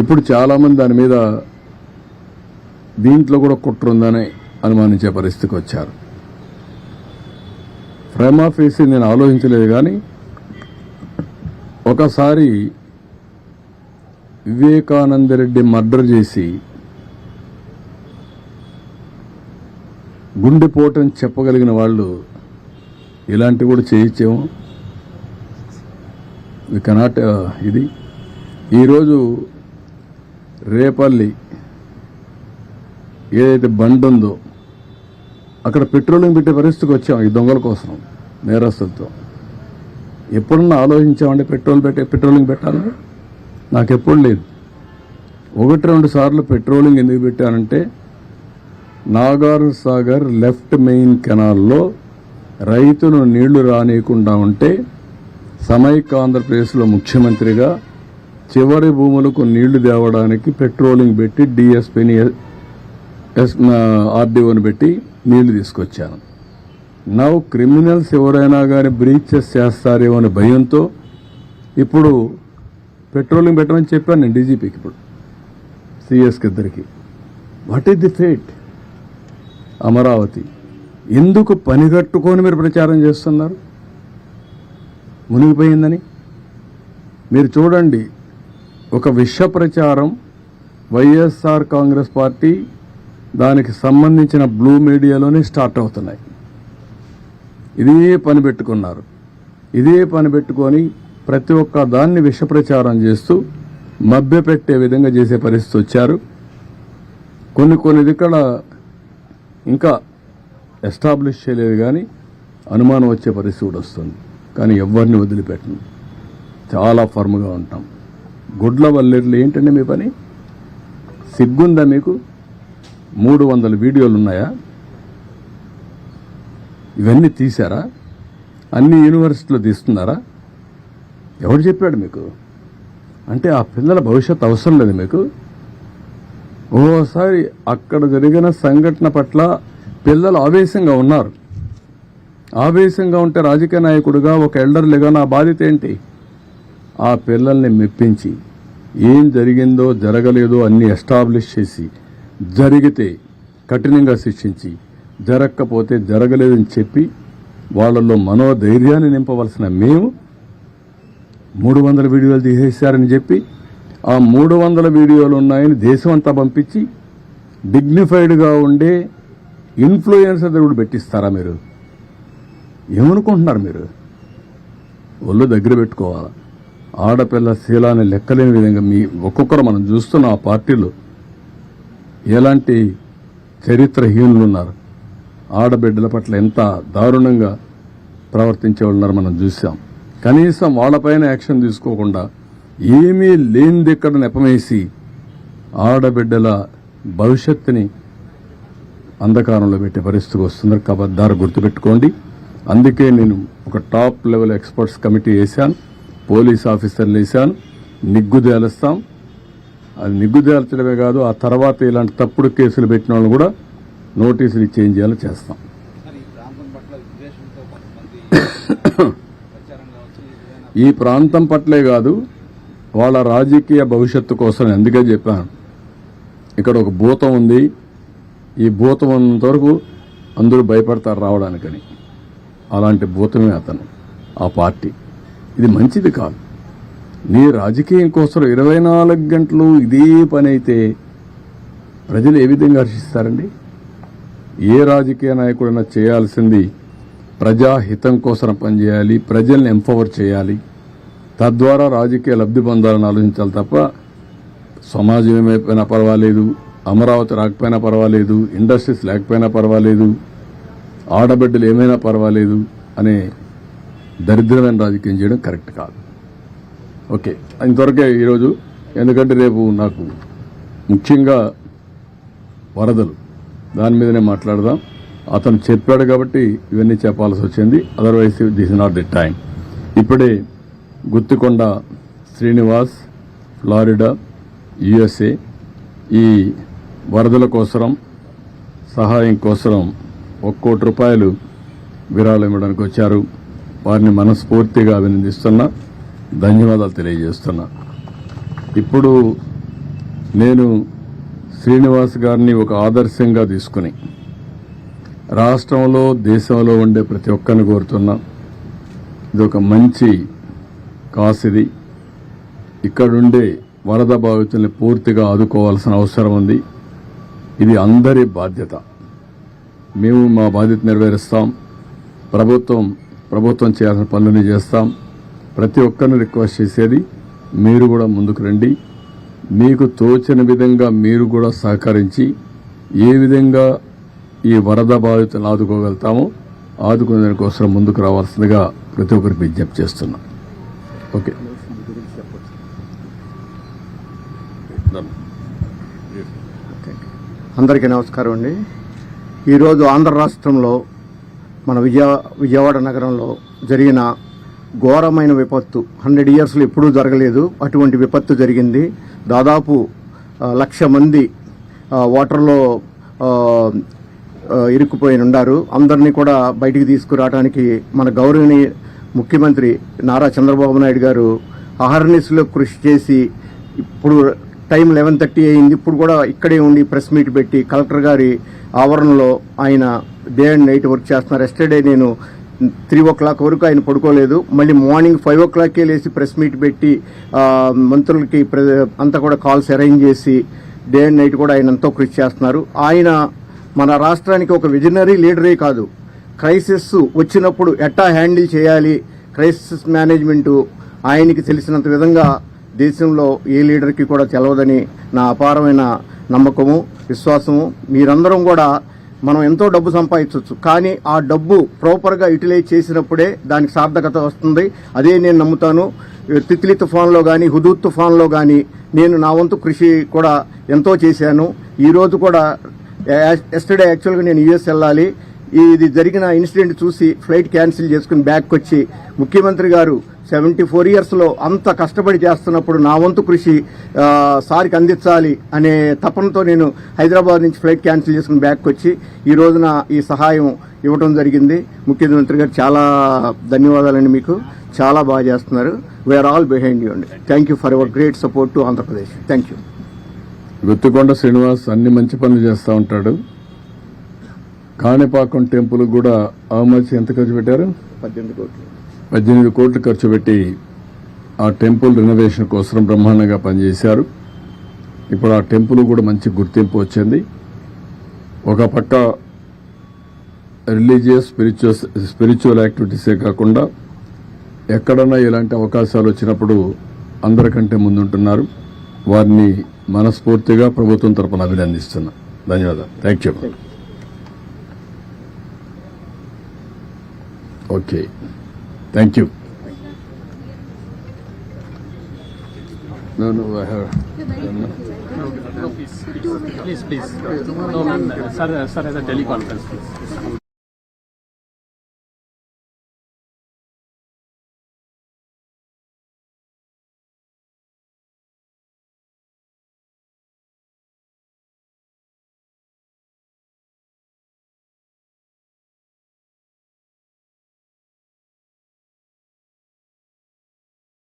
ఇప్పుడు చాలామంది దాని మీద దీంట్లో కూడా కుట్ర ఉందని అనుమానించే పరిస్థితికి వచ్చారు. ఫ్రేమ్ ఆఫ్ వేసి నేను ఆలోచించలేదు కానీ ఒకసారి వివేకానంద రెడ్డి మర్డర్ చేసి గుండెపోటని చెప్పగలిగిన వాళ్ళు ఇలాంటివి కూడా చేయించేమో. వి కెనాట్ uh, ఇది. ఈరోజు రేపల్లి ఏదైతే బండి ఉందో అక్కడ పెట్రోలింగ్ పెట్టే పరిస్థితికి వచ్చాం ఈ దొంగల కోసం నేరస్తులతో. ఎప్పుడన్నా ఆలోచించామండి పెట్రోల్ పెట్టే పెట్రోలింగ్ పెట్టాలని నాకు ఎప్పుడు లేదు. ఒకటి రెండు సార్లు పెట్రోలింగ్ ఎందుకు పెట్టానంటే నాగార్ సాగర్ లెఫ్ట్ మెయిన్ కెనాల్లో రైతులు నీళ్ళు రానియకుండా ఉంటే సమైక్య ఆంధ్రప్రదేశ్లో ముఖ్యమంత్రిగా చివరి భూములకు నీళ్ళు తేవడానికి పెట్రోలింగ్ పెట్టి డిఎస్పిని ఎస్ ఆర్డీఓని పెట్టి నీళ్ళు తీసుకొచ్చాను. నవ్ క్రిమినల్స్ ఎవరైనా కానీ బ్రీచెస్ చేస్తారేమో అనే భయంతో ఇప్పుడు పెట్రోలింగ్ పెట్టమని చెప్పాను నేను డీజీపీకి ఇప్పుడు సిఎస్కి ఇద్దరికి. What is the fate Amaravati. ఎందుకు పనిగట్టుకొని మీరు ప్రచారం చేస్తున్నారు? మునిగిపోయిందని? మీరు చూడండి ఒక విష ప్రచారం వైఎస్ఆర్ కాంగ్రెస్ పార్టీ దానికి సంబంధించిన బ్లూ మీడియాలోనే స్టార్ట్ అవుతున్నాయి. ఇదే పని పెట్టుకున్నారు. ఇదే పని పెట్టుకొని ప్రతి ఒక్క దాన్ని విష ప్రచారం చేస్తూ మభ్యపెట్టే విధంగా చేసే పరిస్థితి వచ్చారు. కొన్ని కొన్ని ఇక్కడ ఇంకా ఎస్టాబ్లిష్ చేయలేదు కానీ అనుమానం వచ్చే పరిస్థితి కూడా వస్తుంది. కానీ ఎవరిని వదిలిపెట్టను. చాలా ఫర్మ్గా ఉంటాం. గుడ్ల వల్లెర్లు ఏంటండి మీ పని? సిగ్గుందా మీకు? మూడు వందల వీడియోలు ఉన్నాయా ఇవన్నీ తీశారా? అన్ని యూనివర్సిటీలో తీస్తున్నారా? ఎవడు చెప్పాడు మీకు? అంటే ఆ పిల్లల భవిష్యత్ అవసరం లేదు మీకు? ఓసారి అక్కడ జరిగిన సంఘటన పట్ల పిల్లలు ఆవేశంగా ఉన్నారు. ఆవేశంగా ఉంటే రాజకీయ నాయకుడిగా ఒక ఎల్డర్లుగా నా బాధ్యత ఏంటి? ఆ పిల్లల్ని మెప్పించి ఏం జరిగిందో జరగలేదో అన్ని ఎస్టాబ్లిష్ చేసి జరిగితే కఠినంగా శిక్షించి జరగకపోతే జరగలేదని చెప్పి వాళ్ళల్లో మనోధైర్యాన్ని నింపవలసిన మేము మూడు వందల వీడియోలు తీసేశారని చెప్పి ఆ మూడు వందల వీడియోలు ఉన్నాయని దేశం అంతా పంపించి డిగ్నిఫైడ్గా ఉండే ఇన్ఫ్లుయెన్సర్ కూడా పెట్టిస్తారా మీరు? ఏమనుకుంటున్నారు మీరు? ఒళ్ళు దగ్గర పెట్టుకోవాలి? ఆడపిల్ల శీలాన్ని లెక్కలేని విధంగా మీ ఒక్కొక్కరు మనం చూస్తున్న ఆ పార్టీలో ఎలాంటి చరిత్రహీనులు ఉన్నారు? ఆడబిడ్డల పట్ల ఎంత దారుణంగా ప్రవర్తించే వాళ్ళు ఉన్నారు మనం చూసాం కనీసం వాళ్ళపైన యాక్షన్ తీసుకోకుండా ఏమీ లేనిది ఇక్కడ నెపమేసి ఆడబిడ్డల భవిష్యత్తుని అంధకారంలో పెట్టే పరిస్థితికి వస్తున్నారు. కాబట్టి దారి గుర్తుపెట్టుకోండి. అందుకే నేను ఒక టాప్ లెవెల్ ఎక్స్పర్ట్స్ కమిటీ వేశాను. పోలీస్ ఆఫీసర్లు వేశాను. నిగ్గు తేలుస్తాం అది నిగ్గు తేల్చడమే కాదు ఆ తర్వాత ఇలాంటి తప్పుడు కేసులు పెట్టిన వాళ్ళు కూడా నోటీసులు చేంజ్ చేయాలో చేస్తాం. ఈ ప్రాంతం పట్ల కాదు వాళ్ళ రాజకీయ భవిష్యత్తు కోసం అందుకే చెప్పాను. ఇక్కడ ఒక భూతం ఉంది. ఈ భూతం ఉన్నంత వరకు అందరూ భయపడతారు రావడానికని. అలాంటి భూతమే అతను ఆ పార్టీ. ఇది మంచిది కాదు. నీ రాజకీయం కోసం ఇరవై నాలుగు గంటలు ఇదే పని అయితే ప్రజలు ఏ విధంగా హర్షిస్తారండి? ఏ రాజకీయ నాయకుడైనా చేయాల్సింది ప్రజాహితం కోసం పనిచేయాలి ప్రజల్ని ఎంపవర్ చేయాలి. తద్వారా రాజకీయ లబ్ధి పొందాలని ఆలోచించాలి తప్ప సమాజం ఏమైపోయినా పర్వాలేదు అమరావతి రాకపోయినా పర్వాలేదు ఇండస్ట్రీస్ లేకపోయినా పర్వాలేదు ఆడబిడ్డలు ఏమైనా పర్వాలేదు అనే దరిద్రమైన రాజకీయం చేయడం కరెక్ట్ కాదు. ఓకే ఇంతవరకే ఈరోజు ఎందుకంటే రేపు నాకు ముఖ్యంగా వరదలు దాని మీదనే మాట్లాడదాం. అతను చెప్పాడు కాబట్టి ఇవన్నీ చెప్పాల్సి వచ్చింది. Otherwise this not the time ఇప్పుడే గుత్తికొండ శ్రీనివాస్ ఫ్లారిడా యుఎస్ఏ ఈ వరదల కోసరం సహాయం కోసరం ఒక కోటి రూపాయలు విరాళం ఇవ్వడానికి వచ్చారు. వారిని మనస్ఫూర్తిగా అభినందిస్తున్నా ధన్యవాదాలు తెలియజేస్తున్నా. ఇప్పుడు నేను శ్రీనివాస్ గారిని ఒక ఆదర్శంగా తీసుకుని రాష్ట్రంలో దేశంలో ఉండే ప్రతి ఒక్కరిని కోరుతున్నా ఇది ఒక మంచి కాసిది. ఇక్కడుండే వరద బాధితుల్ని పూర్తిగా ఆదుకోవాల్సిన అవసరం ఉంది. ఇది అందరి బాధ్యత. మేము మా బాధ్యత నెరవేరుస్తాం. ప్రభుత్వం ప్రభుత్వం చేయాల్సిన పనులని చేస్తాం. ప్రతి ఒక్కరిని రిక్వెస్ట్ చేసేది మీరు కూడా ముందుకు రండి. మీకు తోచిన విధంగా మీరు కూడా సహకరించి ఏ విధంగా ఈ వరద బాధితులను ఆదుకోగలుగుతామో ఆదుకునే దానికోసం ముందుకు రావాల్సిందిగా ప్రతి ఒక్కరికి విజ్ఞప్తి చేస్తున్నాం. ఓకే. అందరికీ నమస్కారం అండి. ఈరోజు ఆంధ్ర రాష్ట్రంలో మన విజయ విజయవాడ నగరంలో జరిగిన ఘోరమైన విపత్తు. హండ్రెడ్ ఇయర్స్లో ఎప్పుడూ జరగలేదు. అటువంటి విపత్తు జరిగింది. దాదాపు లక్ష మంది వాటర్లో ఇరుక్కుపోయి ఉన్నారు అందరినీ కూడా బయటికి తీసుకురావడానికి మన గౌరవనీయ ముఖ్యమంత్రి నారా చంద్రబాబు నాయుడు గారు అహర్నిస్లో కృషి చేసి ఇప్పుడు టైం లెవెన్ థర్టీ అయింది. ఇప్పుడు కూడా ఇక్కడే ఉండి ప్రెస్ మీట్ పెట్టి కలెక్టర్ గారి ఆవరణలో ఆయన డే అండ్ నైట్ వర్క్ చేస్తున్నారు. ఎస్టర్డే నేను త్రీ ఓ క్లాక్ వరకు ఆయన పడుకోలేదు. మళ్ళీ మార్నింగ్ ఫైవ్ ఓ క్లాక్కే లేచి ప్రెస్ మీట్ పెట్టి మంత్రులకి ప్ర- అంతా కూడా కాల్స్ అరేంజ్ చేసి డే అండ్ నైట్ కూడా ఆయన ఎంతో కృషి చేస్తున్నారు. ఆయన మన రాష్ట్రానికి ఒక విజనరీ లీడరే కాదు. క్రైసిస్ వచ్చినప్పుడు ఎట్టా హ్యాండిల్ చేయాలి? క్రైసిస్ మేనేజ్మెంటు ఆయనకి తెలిసినంత విధంగా దేశంలో ఏ లీడర్కి కూడా తెలవదని నా అపారమైన నమ్మకము విశ్వాసము. మీరందరం కూడా మనం ఎంతో డబ్బు సంపాదించవచ్చు. కానీ ఆ డబ్బు ప్రాపర్గా యూటిలైజ్ చేసినప్పుడే దానికి సార్థకత వస్తుంది. అదే నేను నమ్ముతాను. తిత్లీ తుఫాన్లో కానీ హుదూత్ తుఫాన్లో కానీ నేను నా వంతు కృషి కూడా ఎంతో చేశాను. ఈరోజు కూడా ఎస్టర్డే యాక్చువల్గా నేను యుఎస్ వెళ్ళాలి. ఇది జరిగిన ఇన్సిడెంట్ చూసి ఫ్లైట్ క్యాన్సిల్ చేసుకుని బ్యాక్ వచ్చి ముఖ్యమంత్రి గారు సెవెంటీ ఫోర్ ఇయర్స్లో అంత కష్టపడి చేస్తున్నప్పుడు నా వంతు కృషి సారికి సార్కి అందించాలి అనే తపనతో నేను హైదరాబాద్ నుంచి ఫ్లైట్ క్యాన్సిల్ చేసుకుని బ్యాక్ వచ్చి ఈ రోజున ఈ సహాయం ఇవ్వడం జరిగింది. ముఖ్యమంత్రి గారు చాలా ధన్యవాదాలండి మీకు. చాలా బాగా చేస్తున్నారు. వీఆర్ ఆల్ బిహైండ్ యూ అండి. Thank you for your great support to Andhra Pradesh thank you Guttikonda Srinivas అన్ని మంచి పనులు చేస్తూ ఉంటాడు. కాణిపాకం టెంపుల్ కూడా అవమర్చి ఎంత ఖర్చు పెట్టారు? పద్దెనిమిది కోట్లు. పద్దెనిమిది కోట్లు ఖర్చు పెట్టి ఆ టెంపుల్ రెనోవేషన్ కోసం బ్రహ్మాండంగా పనిచేశారు. ఇప్పుడు ఆ టెంపుల్ కూడా మంచి గుర్తింపు వచ్చింది. ఒక పక్క రిలీజియస్ స్పిరిచువల్ స్పిరిచువల్ యాక్టివిటీసే కాకుండా ఎక్కడన్నా ఇలాంటి అవకాశాలు వచ్చినప్పుడు అందరికంటే ముందుంటున్నారు. వారిని మనస్ఫూర్తిగా ప్రభుత్వం తరపున అభినందిస్తున్నా. ధన్యవాదాలు. Thank you Okay. Thank you. No, no, I have. Please. Please, please. No, ma'am. Sir, sir has a teleconference, please.